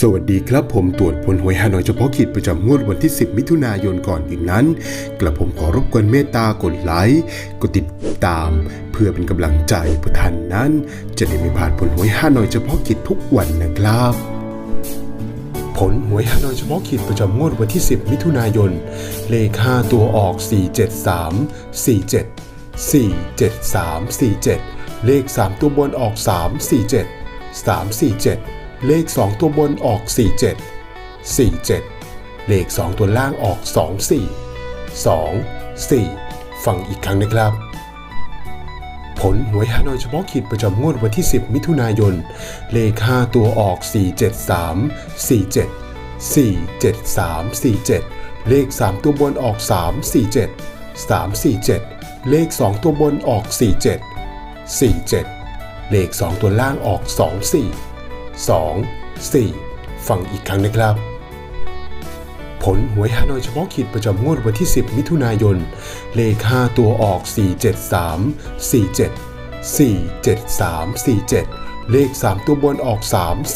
สวัสดีครับผมตรวจผลหวยฮานอยเฉพาะกิจประจำงวดวันที่ 10 มิถุนายนก่อนอื่นนั้น กระผมขอรบกวนเมตตากดไลค์กดติดตาม เพื่อเป็นกำลังใจเพื่อท่านนั้น จะได้ไม่พลาดผลหวยฮานอยเฉพาะกิจทุกวันนะครับ ผลหวยฮานอยเฉพาะกิจประจำงวดวันที่ 10 มิถุนายน เลข5ตัวออก 473 47 473 47 เลข 3 ตัวบนออก 347 347 เลข 2 ตัวบนออก 47 47 เลข 2 ตัวล่างออก 24 2 4 ฟังอีกครั้งนะครับ ผลหวยฮานอยเฉพาะกิจประจำงวดวันที่ 10 มิถุนายน เลข 5 ตัวออก 473 47 473 47 เลข 3 ตัวบนออก 347 347 เลข 2 ตัวบนออก 47 47 เลข 2 ตัวล่างออก 24 2 4 ฟังอีกครั้งนะครับ ผลหวยฮานอยเฉพาะกิจประจำงวดวันที่ 10 มิถุนายน เลข 5 ตัวออก 473 47 473 47 เลข 3 ตัวบนออก 3